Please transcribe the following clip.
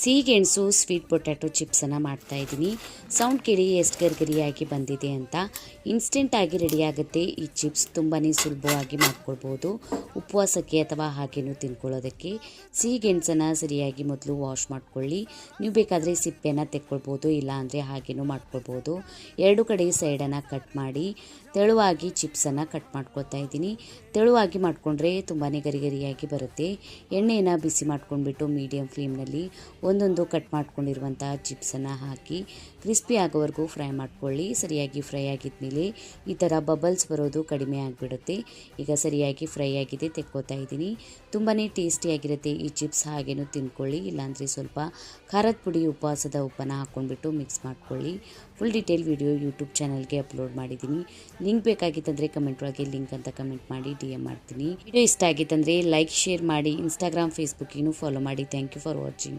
ಸಿಹಿ ಗೆಣಸು sweet potato ಚಿಪ್ಸನ್ನು ಮಾಡ್ತಾ ಇದ್ದೀನಿ. ಸೌಂಡ್ ಕೇಳಿ ಎಷ್ಟು ಗರಿಗರಿಯಾಗಿ ಬಂದಿದೆ ಅಂತ. ಇನ್ಸ್ಟೆಂಟಾಗಿ ರೆಡಿಯಾಗುತ್ತೆ ಈ ಚಿಪ್ಸ್ ತುಂಬಾ ಸುಲಭವಾಗಿ ಮಾಡ್ಕೊಳ್ಬೋದು. ಉಪವಾಸಕ್ಕೆ ಅಥವಾ ಹಾಗೇನೂ ತಿನ್ಕೊಳ್ಳೋದಕ್ಕೆ. ಸಿಹಿ ಗೆಣಸನ್ನು ಸರಿಯಾಗಿ ಮೊದಲು ವಾಶ್ ಮಾಡ್ಕೊಳ್ಳಿ. ನೀವು ಬೇಕಾದರೆ ಸಿಪ್ಪೆನ ತೆಕ್ಕೊಳ್ಬೋದು, ಇಲ್ಲ ಅಂದರೆ ಹಾಗೇನೂ ಮಾಡ್ಕೊಳ್ಬೋದು. ಎರಡು ಕಡೆ ಸೈಡನ್ನು ಕಟ್ ಮಾಡಿ, ತೆಳುವಾಗಿ ಚಿಪ್ಸನ್ನು ಕಟ್ ಮಾಡ್ಕೊಳ್ತಾ ಇದ್ದೀನಿ. ತೆಳುವಾಗಿ ಮಾಡಿಕೊಂಡ್ರೆ ತುಂಬಾ ಗರಿಗರಿಯಾಗಿ ಬರುತ್ತೆ. ಎಣ್ಣೆಯನ್ನು ಬಿಸಿ ಮಾಡ್ಕೊಂಡ್ಬಿಟ್ಟು ಮೀಡಿಯಮ್ ಫ್ಲೇಮ್ನಲ್ಲಿ ಒಂದೊಂದು ಕಟ್ ಮಾಡ್ಕೊಂಡಿರುವಂಥ ಚಿಪ್ಸನ್ನು ಹಾಕಿ ಕ್ರಿಸ್ಪಿ ಆಗೋವರೆಗೂ ಫ್ರೈ ಮಾಡ್ಕೊಳ್ಳಿ. ಸರಿಯಾಗಿ ಫ್ರೈ ಆಗಿದ್ಮೇಲೆ ಈ ಥರ ಬಬಲ್ಸ್ ಬರೋದು ಕಡಿಮೆ ಆಗಿಬಿಡುತ್ತೆ. ಈಗ ಸರಿಯಾಗಿ ಫ್ರೈ ಆಗಿದೆ, ತೆಕ್ಕೋತಾ ಇದ್ದೀನಿ. ತುಂಬಾ ಟೇಸ್ಟಿಯಾಗಿರುತ್ತೆ ಈ ಚಿಪ್ಸ್, ಹಾಗೇನೂ ತಿನ್ಕೊಳ್ಳಿ. ಇಲ್ಲಾಂದರೆ ಸ್ವಲ್ಪ ಖಾರದ ಪುಡಿ ಉಪವಾಸದ ಉಪ್ಪನ್ನು ಹಾಕ್ಕೊಂಡ್ಬಿಟ್ಟು ಮಿಕ್ಸ್ ಮಾಡ್ಕೊಳ್ಳಿ. ಫುಲ್ ಡೀಟೇಲ್ ವಿಡಿಯೋ ಯೂಟ್ಯೂಬ್ ಚಾನಲ್ಗೆ ಅಪ್ಲೋಡ್ ಮಾಡಿದ್ದೀನಿ. ಲಿಂಕ್ ಬೇಕಾಗಿತ್ತಂದರೆ ಕಮೆಂಟ್ ಒಳಗೆ ಲಿಂಕ್ ಅಂತ ಕಮೆಂಟ್ ಮಾಡಿ ಡಿ ಎಂ ಮಾಡ್ತೀನಿ. ವಿಡಿಯೋ ಇಷ್ಟ ಆಗಿತ್ತಂದರೆ ಲೈಕ್, ಶೇರ್ ಮಾಡಿ. ಇನ್ಸ್ಟಾಗ್ರಾಮ್ ಫೇಸ್ಬುಕ್ಕಿಗೂ ಫಾಲೋ ಮಾಡಿ. Thank you for watching.